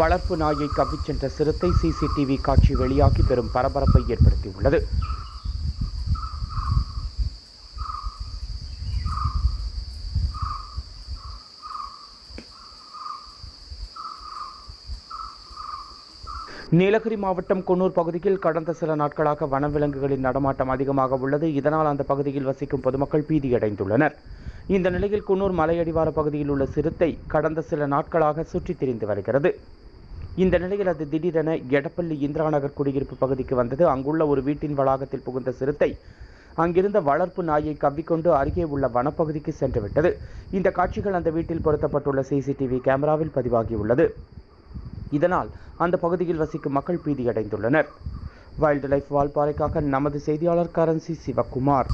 வளர்ப்பு நாயை கவ்விச் சென்ற சிறுத்தை சிசிடிவி காட்சி வெளியாகி பெரும் பரபரப்பை ஏற்படுத்தியுள்ளது. நீலகிரி மாவட்டம் குன்னூர் பகுதியில் கடந்த சில நாட்களாக வனவிலங்குகளின் நடமாட்டம் அதிகமாக உள்ளது. இதனால் அந்த பகுதியில் வசிக்கும் பொதுமக்கள் பீதியடைந்துள்ளனர். இந்த நிலையில் குன்னூர் மலையடிவார பகுதியில் உள்ள சிறுத்தை கடந்த சில நாட்களாக சுற்றித் திரிந்து வருகிறது. இந்த நிலையில் அது திடீரென எடப்பள்ளி இந்திராநகர் குடியிருப்பு பகுதிக்கு வந்தது. அங்குள்ள ஒரு வீட்டின் வளாகத்தில் புகுந்த சிறுத்தை அங்கிருந்த வளர்ப்பு நாயை கவ்விக்கொண்டு அருகே உள்ள வனப்பகுதிக்கு சென்றுவிட்டது. இந்த காட்சிகள் அந்த வீட்டில் பொருத்தப்பட்டுள்ள சிசிடிவி கேமராவில் பதிவாகியுள்ளது. இதனால் அந்த பகுதியில் வசிக்கும் மக்கள் பீதியடைந்துள்ளனர். வைல்டு லைஃப் வால்பாறைக்காக நமது செய்தியாளர் கரன்சி சிவகுமார்.